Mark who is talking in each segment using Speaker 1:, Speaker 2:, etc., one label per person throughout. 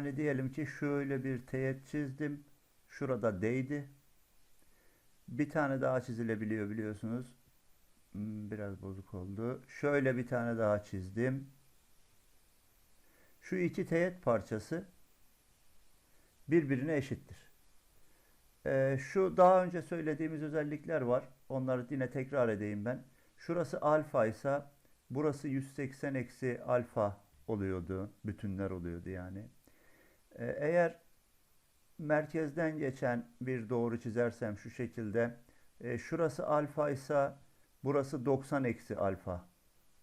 Speaker 1: Yani diyelim ki şöyle bir teğet çizdim. Şurada değdi. Bir tane daha çizilebiliyor biliyorsunuz. Hmm, Biraz bozuk oldu. Şöyle bir tane daha çizdim. Şu iki teğet parçası birbirine eşittir. Ee, şu daha önce söylediğimiz özellikler var. Onları yine tekrar edeyim ben. Şurası alfa ise burası 180 eksi alfa oluyordu. Bütünler oluyordu yani. Ee, eğer merkezden geçen bir doğru çizersem şu şekilde e, şurası alfa ise burası 90 eksi alfa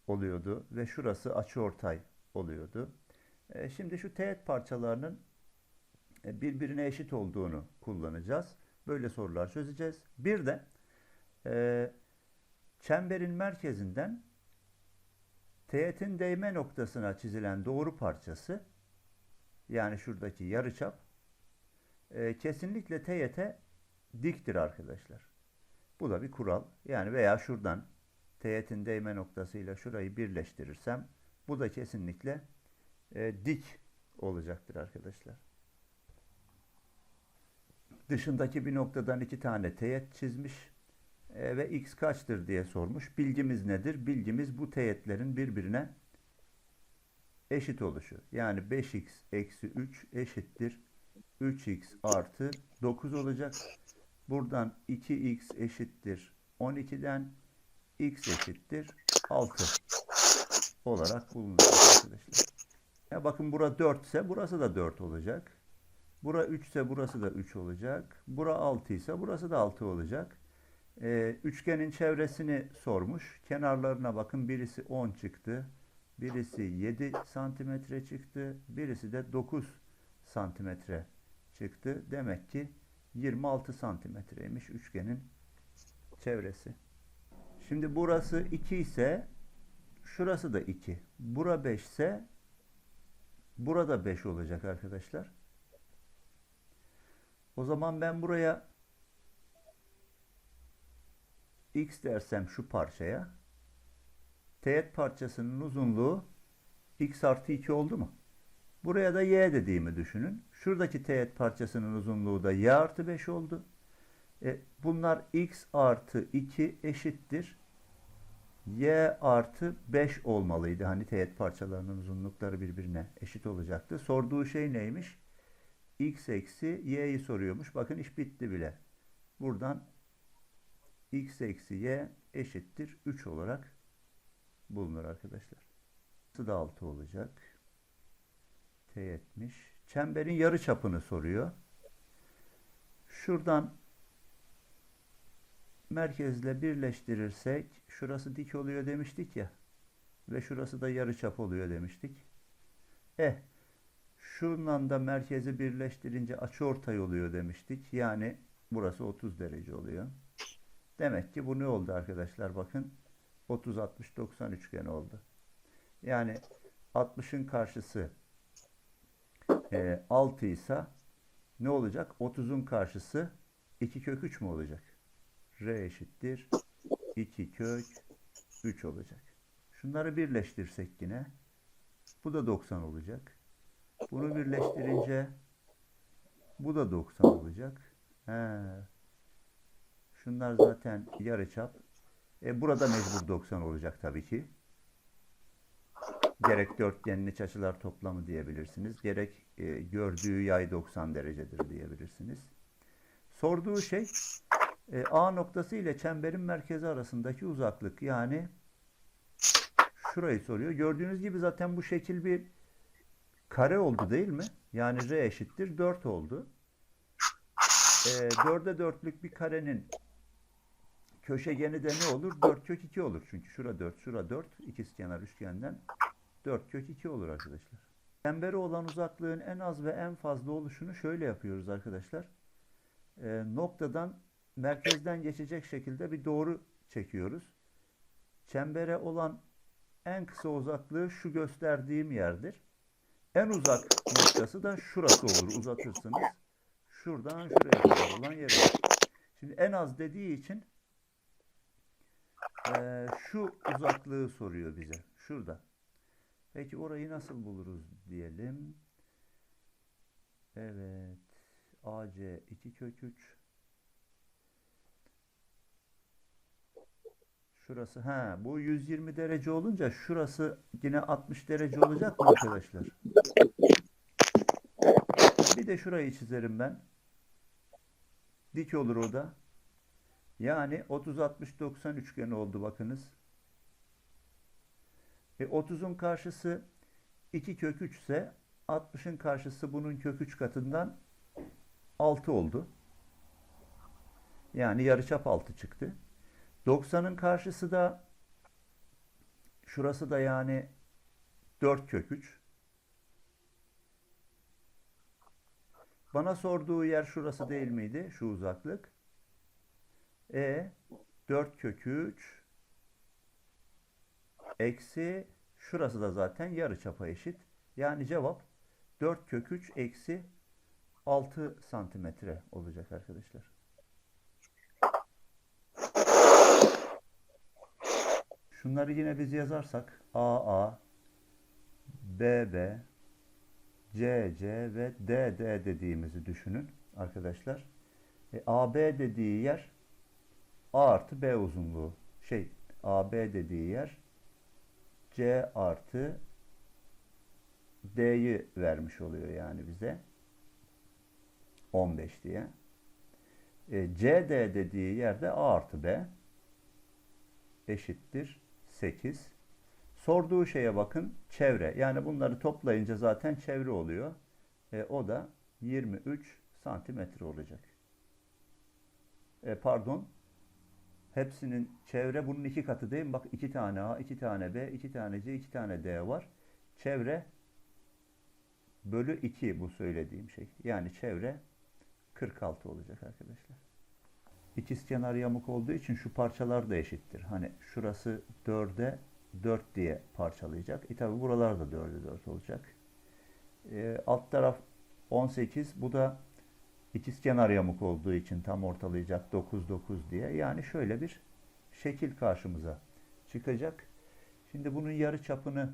Speaker 1: oluyordu ve şurası açıortay oluyordu. E, şimdi şu teğet parçalarının e, birbirine eşit olduğunu kullanacağız. Böyle sorular çözeceğiz. Bir de e, çemberin merkezinden teğetin değme noktasına çizilen doğru parçası yani şuradaki yarıçap e, kesinlikle teğete diktir arkadaşlar. Bu da bir kural. Yani veya şuradan teğetin değme noktasıyla şurayı birleştirirsem bu da kesinlikle e, dik olacaktır arkadaşlar. Dışındaki bir noktadan iki tane teğet çizmiş e, ve x kaçtır diye sormuş. Bilgimiz nedir? Bilgimiz bu teğetlerin birbirine eşit oluşu. Yani 5x eksi 3 eşittir 3x artı 9 olacak. Buradan 2x eşittir 12'den x eşittir 6 olarak bulunur arkadaşlar. Ya bakın bura 4 ise burası da 4 olacak. Bura 3 ise burası da 3 olacak. Bura 6 ise burası da 6 olacak. Ee, üçgenin çevresini sormuş. Kenarlarına bakın birisi 10 çıktı. Birisi 7 santimetre çıktı. Birisi de 9 santimetre çıktı. Demek ki 26 santimetreymiş üçgenin çevresi. Şimdi burası 2 ise şurası da 2. Bura 5 ise burada 5 olacak arkadaşlar. O zaman ben buraya x dersem şu parçaya teğet parçasının uzunluğu x artı 2 oldu mu? Buraya da y dediğimi düşünün. Şuradaki teğet parçasının uzunluğu da y artı 5 oldu. E, bunlar x artı 2 eşittir. y artı 5 olmalıydı. Hani teğet parçalarının uzunlukları birbirine eşit olacaktı. Sorduğu şey neymiş? x eksi y'yi soruyormuş. Bakın iş bitti bile. Buradan x eksi y eşittir 3 olarak bulunur arkadaşlar. Burası da 6 olacak. Teğetmiş. Çemberin yarı çapını soruyor. Şuradan merkezle birleştirirsek şurası dik oluyor demiştik ya. Ve şurası da yarı çap oluyor demiştik. Eh şundan da merkezi birleştirince açıortay oluyor demiştik. Yani burası 30 derece oluyor. Demek ki bu ne oldu arkadaşlar? Bakın 30 60 90 üçgeni oldu. Yani 60'ın karşısı e, 6 ise ne olacak? 30'un karşısı 2 kök 3 mü olacak? R eşittir 2 kök 3 olacak. Şunları birleştirsek yine bu da 90 olacak. Bunu birleştirince bu da 90 olacak. He. Şunlar zaten yarıçap. E burada mecbur 90 olacak tabii ki. Gerek dörtgenin iç açılar toplamı diyebilirsiniz. Gerek e, gördüğü yay 90 derecedir diyebilirsiniz. Sorduğu şey e, A noktası ile çemberin merkezi arasındaki uzaklık. Yani şurayı soruyor. Gördüğünüz gibi zaten bu şekil bir kare oldu değil mi? Yani R eşittir 4 oldu. E, 4'e 4'lük bir karenin köşegeni de ne olur? 4 kök 2 olur. Çünkü şura 4, şura 4. İkizkenar üçgenden 4 kök 2 olur arkadaşlar. Çembere olan uzaklığın en az ve en fazla oluşunu şöyle yapıyoruz arkadaşlar. E, noktadan merkezden geçecek şekilde bir doğru çekiyoruz. Çembere olan en kısa uzaklığı şu gösterdiğim yerdir. En uzak noktası da şurası olur uzatırsınız. Şuradan şuraya kadar olan yer. Şimdi en az dediği için e, şu uzaklığı soruyor bize. Şurada. Peki orayı nasıl buluruz diyelim. Evet. AC 2 kök 3. Şurası ha bu 120 derece olunca şurası yine 60 derece olacak mı arkadaşlar? Bir de şurayı çizerim ben. Dik olur o da. Yani 30 60 90 üçgeni oldu bakınız. E 30'un karşısı 2 kök 3 ise 60'ın karşısı bunun kök 3 katından 6 oldu. Yani yarıçap 6 çıktı. 90'ın karşısı da şurası da yani 4 kök 3. Bana sorduğu yer şurası değil miydi? Şu uzaklık. E 4 kök 3 eksi şurası da zaten yarıçapa eşit. Yani cevap 4 kök 3 eksi 6 santimetre olacak arkadaşlar. Şunları yine biz yazarsak AA, BB, CC ve DD dediğimizi düşünün arkadaşlar. E, AB dediği yer A artı B uzunluğu. Şey AB dediği yer C artı D'yi vermiş oluyor yani bize. 15 diye. E, CD dediği yerde A artı B eşittir 8. Sorduğu şeye bakın çevre. Yani bunları toplayınca zaten çevre oluyor. E, o da 23 santimetre olacak. E, pardon. Hepsinin çevre bunun iki katı değil mi? Bak iki tane A, iki tane B, iki tane C, iki tane D var. Çevre bölü 2 bu söylediğim şey. Yani çevre 46 olacak arkadaşlar. İkizkenar yamuk olduğu için şu parçalar da eşittir. Hani şurası 4'e 4 diye parçalayacak. E tabi buralar da 4'e 4 olacak. E, alt taraf 18. Bu da ikizkenar yamuk olduğu için tam ortalayacak 9 9 diye. Yani şöyle bir şekil karşımıza çıkacak. Şimdi bunun yarı çapını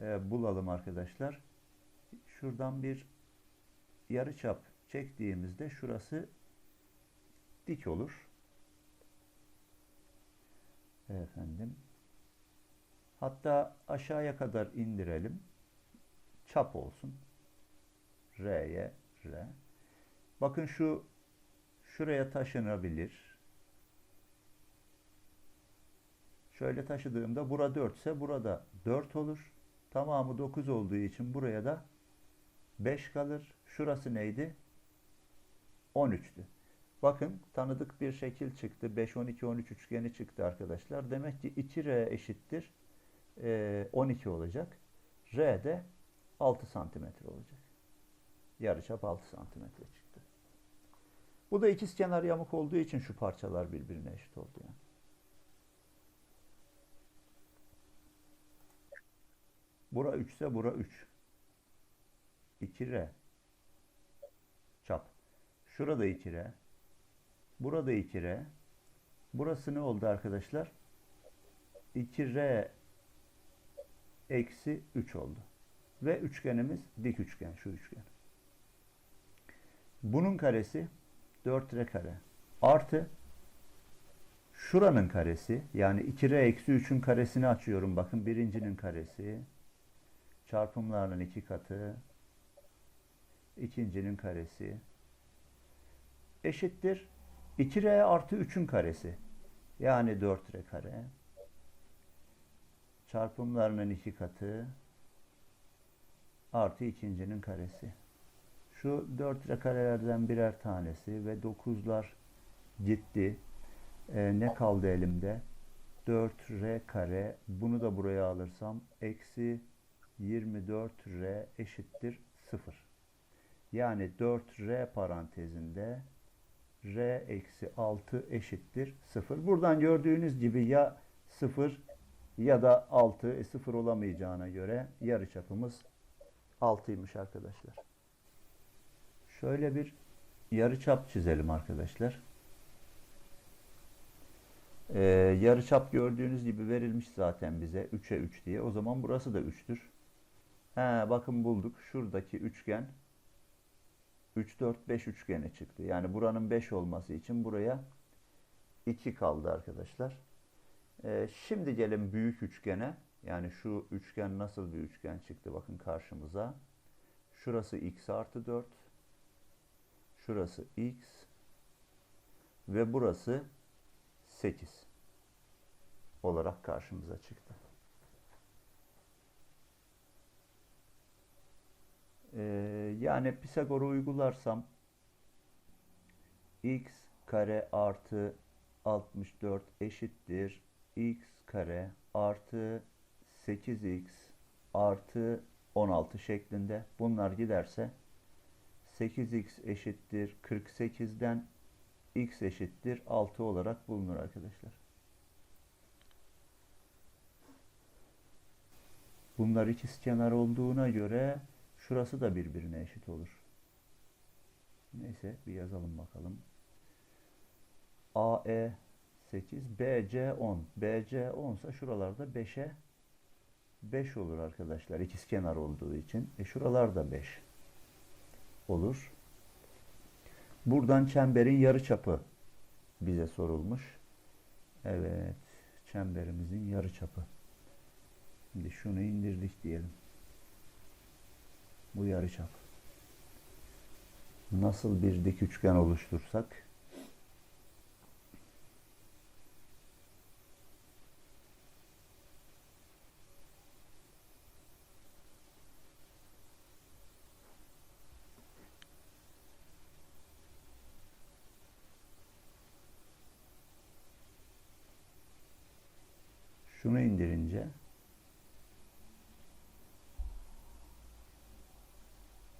Speaker 1: e, bulalım arkadaşlar. Şuradan bir yarı çap çektiğimizde şurası dik olur. Efendim. Hatta aşağıya kadar indirelim. Çap olsun. R'ye R. Bakın şu şuraya taşınabilir. Şöyle taşıdığımda bura 4 ise burada 4 olur. Tamamı 9 olduğu için buraya da 5 kalır. Şurası neydi? 13'tü. Bakın tanıdık bir şekil çıktı. 5, 12, 13 üçgeni çıktı arkadaşlar. Demek ki 2R eşittir 12 olacak. R de 6 santimetre olacak. Yarıçap 6 santimetre çıktı. Bu da ikiz kenar yamuk olduğu için şu parçalar birbirine eşit oldu yani. Bura 3 ise bura 3. 2R çap. Şurada 2R. Burada 2R. Burası ne oldu arkadaşlar? 2R eksi 3 oldu. Ve üçgenimiz dik üçgen. Şu üçgen. Bunun karesi 4R kare. Artı şuranın karesi yani 2R eksi 3'ün karesini açıyorum. Bakın birincinin karesi çarpımlarının iki katı ikincinin karesi eşittir 2R artı 3'ün karesi. Yani 4R kare. Çarpımlarının iki katı artı ikincinin karesi. Şu 4R karelerden birer tanesi ve 9'lar gitti. Ee, ne kaldı elimde? 4R kare. Bunu da buraya alırsam eksi 24R eşittir 0. Yani 4R parantezinde R eksi 6 eşittir 0. Buradan gördüğünüz gibi ya 0 ya da 6 e, 0 olamayacağına göre yarıçapımız 6'ymış arkadaşlar. Şöyle bir yarıçap çizelim arkadaşlar. Ee, yarıçap gördüğünüz gibi verilmiş zaten bize 3'e 3 diye. O zaman burası da 3'tür. He, bakın bulduk. Şuradaki üçgen 3, 4, 5 üçgeni çıktı. Yani buranın 5 olması için buraya 2 kaldı arkadaşlar. Ee, şimdi gelin büyük üçgene. Yani şu üçgen nasıl bir üçgen çıktı bakın karşımıza. Şurası x artı 4. Şurası x. Ve burası 8 olarak karşımıza çıktı. Ee, yani Pisagor'u uygularsam x kare artı 64 eşittir x kare artı 8x artı 16 şeklinde bunlar giderse 8x eşittir 48'den x eşittir 6 olarak bulunur arkadaşlar. Bunlar ikizkenar olduğuna göre şurası da birbirine eşit olur. Neyse bir yazalım bakalım. AE 8, BC 10. BC 10 ise şuralarda 5'e 5 olur arkadaşlar. İkizkenar olduğu için. E şuralar da 5 olur. Buradan çemberin yarıçapı bize sorulmuş. Evet. Çemberimizin yarıçapı. Şimdi şunu indirdik diyelim. Bu yarıçap. Nasıl bir dik üçgen oluştursak şunu indirince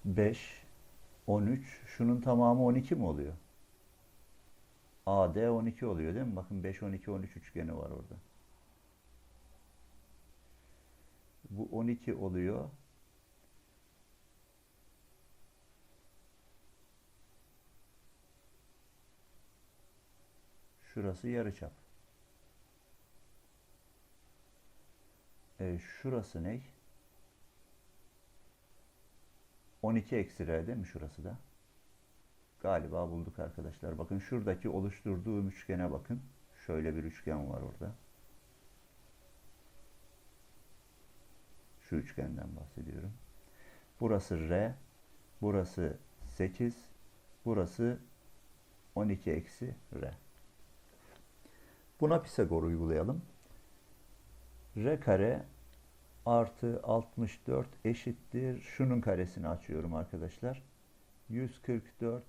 Speaker 1: 5 13 şunun tamamı 12 mi oluyor? AD 12 oluyor değil mi? Bakın 5 12 13 üçgeni var orada. Bu 12 oluyor. Şurası yarıçap. E, şurası ne? 12 eksi r değil mi şurası da? Galiba bulduk arkadaşlar. Bakın şuradaki oluşturduğum üçgene bakın. Şöyle bir üçgen var orada. Şu üçgenden bahsediyorum. Burası r. Burası 8. Burası 12 eksi r. Buna Pisagor uygulayalım. r kare artı 64 eşittir. Şunun karesini açıyorum arkadaşlar. 144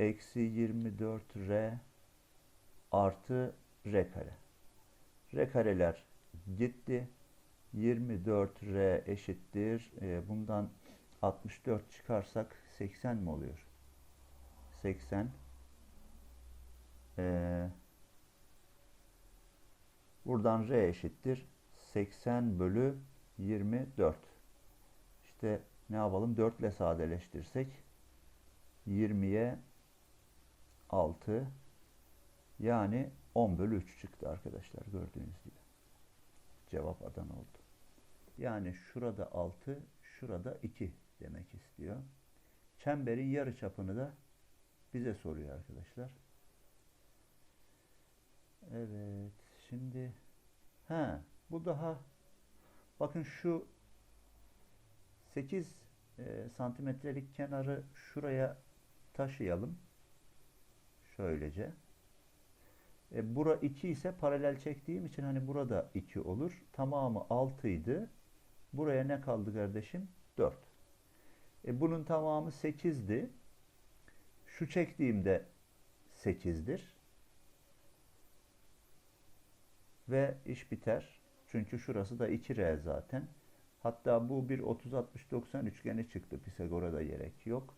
Speaker 1: eksi 24 r artı r kare. r kareler gitti. 24 r eşittir. E, bundan 64 çıkarsak 80 mi oluyor? 80 e, buradan r eşittir 80 bölü 24. İşte ne yapalım? 4 ile sadeleştirsek 20'ye 6 yani 10 bölü 3 çıktı arkadaşlar gördüğünüz gibi. Cevap Adana oldu. Yani şurada 6, şurada 2 demek istiyor. Çemberin yarı çapını da bize soruyor arkadaşlar. Evet, şimdi ha bu daha bakın şu 8 e, santimetrelik kenarı şuraya taşıyalım. Şöylece. E, bura 2 ise paralel çektiğim için hani burada 2 olur. Tamamı 6 idi. Buraya ne kaldı kardeşim? 4. E, bunun tamamı 8'di. Şu çektiğimde 8'dir. Ve iş biter. Çünkü şurası da 2R zaten. Hatta bu bir 30-60-90 üçgeni çıktı. Pisagor'a da gerek yok.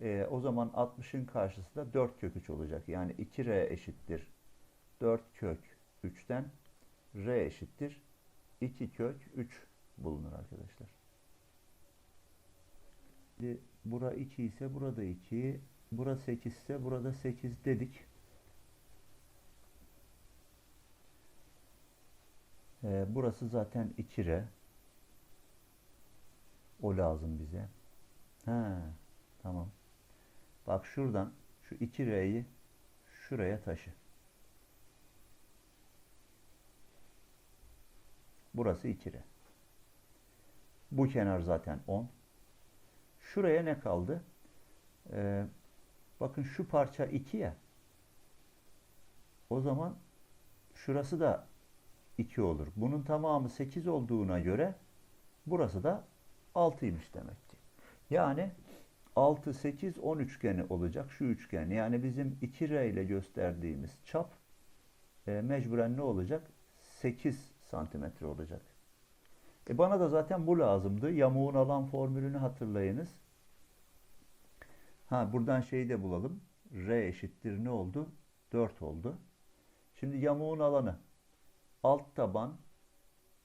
Speaker 1: E, o zaman 60'ın karşısı da 4 kök 3 olacak. Yani 2R eşittir 4 kök 3'ten R eşittir 2 kök 3 bulunur arkadaşlar. Şimdi bura 2 ise burada 2, bura 8 ise burada 8 dedik. Ee, burası zaten 2R. O lazım bize. Ha. Tamam. Bak şuradan şu 2R'yi şuraya taşı. Burası 2R. Bu kenar zaten 10. Şuraya ne kaldı? Ee, bakın şu parça 2 ya. O zaman şurası da 2 olur. Bunun tamamı 8 olduğuna göre burası da 6'ymış demek ki. Yani 6, 8, 10 üçgeni olacak şu üçgen. Yani bizim 2R ile gösterdiğimiz çap e, mecburen ne olacak? 8 santimetre olacak. E bana da zaten bu lazımdı. Yamuğun alan formülünü hatırlayınız. Ha buradan şeyi de bulalım. R eşittir ne oldu? 4 oldu. Şimdi yamuğun alanı alt taban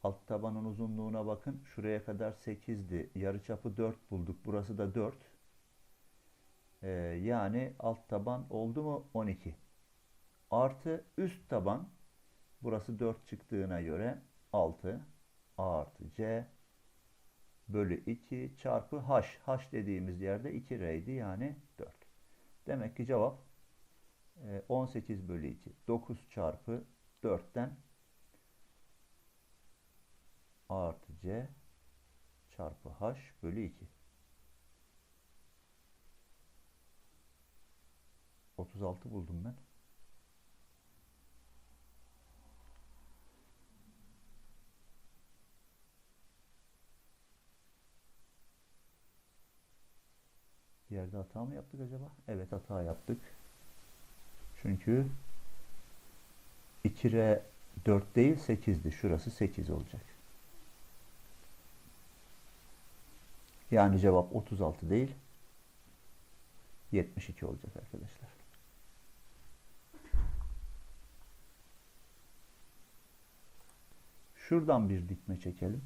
Speaker 1: alt tabanın uzunluğuna bakın. Şuraya kadar 8'di. Yarıçapı 4 bulduk. Burası da 4. Ee, yani alt taban oldu mu 12. Artı üst taban burası 4 çıktığına göre 6 A artı C bölü 2 çarpı H. H dediğimiz yerde 2R'ydi yani 4. Demek ki cevap e, 18 bölü 2. 9 çarpı 4'ten A artı C çarpı H bölü 2. 36 buldum ben. Bir yerde hata mı yaptık acaba? Evet hata yaptık. Çünkü 2R 4 değil 8'di. Şurası 8 olacak. Yani cevap 36 değil 72 olacak arkadaşlar. Şuradan bir dikme çekelim.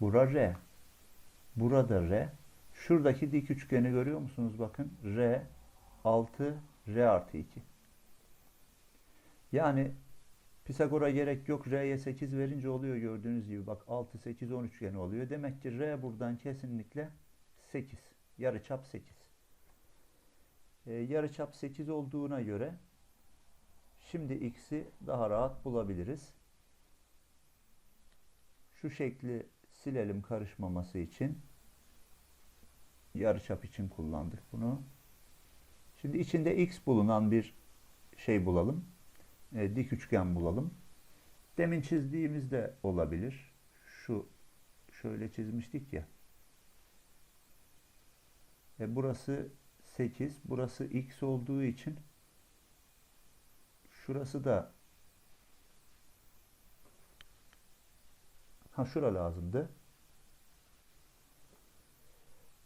Speaker 1: Bura R. Burada R. Şuradaki dik üçgeni görüyor musunuz? Bakın R 6 R artı 2. Yani Pisagor'a gerek yok. R'ye 8 verince oluyor gördüğünüz gibi. Bak 6, 8, 10 üçgeni oluyor. Demek ki R buradan kesinlikle 8. Yarıçap 8. Ee, yarıçap 8 olduğuna göre şimdi x'i daha rahat bulabiliriz. Şu şekli silelim karışmaması için. Yarıçap için kullandık bunu. Şimdi içinde x bulunan bir şey bulalım. E, dik üçgen bulalım. Demin çizdiğimiz de olabilir. Şu şöyle çizmiştik ya. E, burası 8, burası x olduğu için şurası da ha şura lazımdı.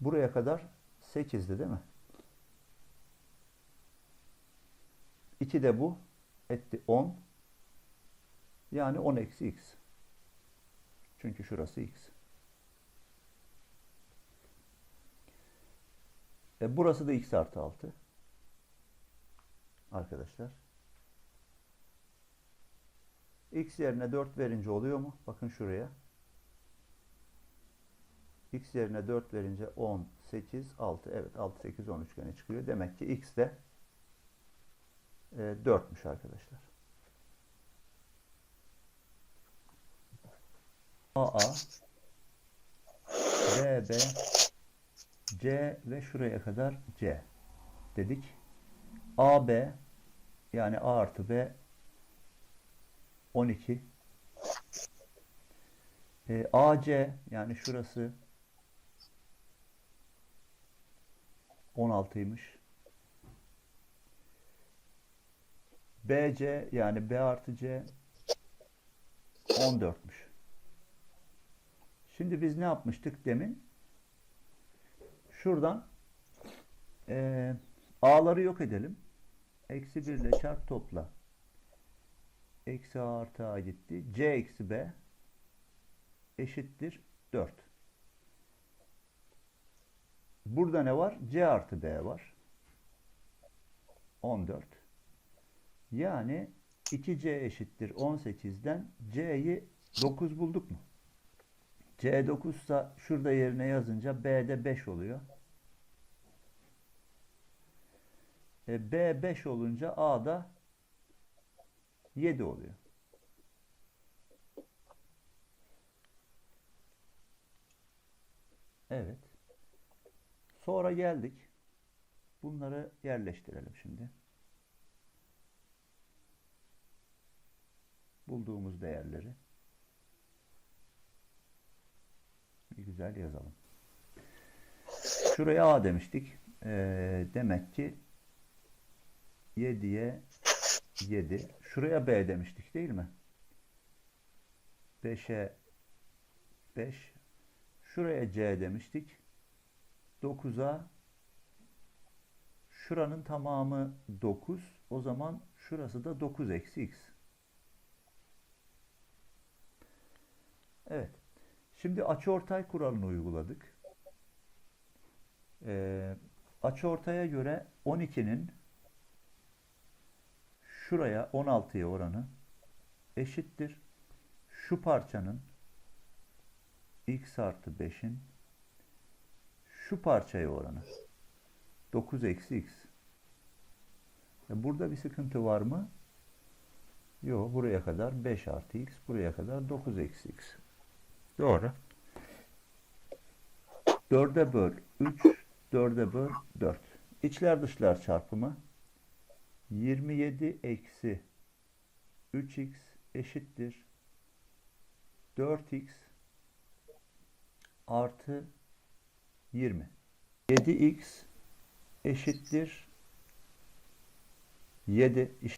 Speaker 1: Buraya kadar 8'di değil mi? 2 de bu etti 10. Yani 10 eksi x. Çünkü şurası x. E burası da x artı 6. Arkadaşlar. x yerine 4 verince oluyor mu? Bakın şuraya. x yerine 4 verince 10, 8, 6. Evet 6, 8, 10 üçgeni çıkıyor. Demek ki x de e, 4'müş arkadaşlar. AA BB C ve şuraya kadar C dedik. AB yani A artı B 12 e, AC yani şurası 16'ymış. BC yani B artı C 14'müş. Şimdi biz ne yapmıştık demin? Şuradan e, A'ları yok edelim. Eksi 1 ile çarp topla. Eksi A artı A gitti. C eksi B eşittir 4. Burada ne var? C artı B var. 14. Yani 2C eşittir 18'den C'yi 9 bulduk mu? C9 ise şurada yerine yazınca B'de 5 oluyor. E, B 5 olunca A'da 7 oluyor. Evet. Sonra geldik. Bunları yerleştirelim şimdi. Bulduğumuz değerleri bir güzel yazalım. Şuraya A demiştik. Ee, demek ki 7'ye 7. Şuraya B demiştik değil mi? 5'e 5. Şuraya C demiştik. 9'a şuranın tamamı 9. O zaman şurası da 9 eksi x. Evet. Şimdi açıortay kuralını uyguladık. Ee, açıortaya göre 12'nin şuraya 16'ya oranı eşittir. Şu parçanın x artı 5'in şu parçaya oranı 9 eksi x. E, Burada bir sıkıntı var mı? Yok. Buraya kadar 5 artı x. Buraya kadar 9 eksi x. Doğru. 4'e böl 3. 4'e böl 4. İçler dışlar çarpımı 27 eksi 3x eşittir 4x artı 20. 7x eşittir 7. İşlem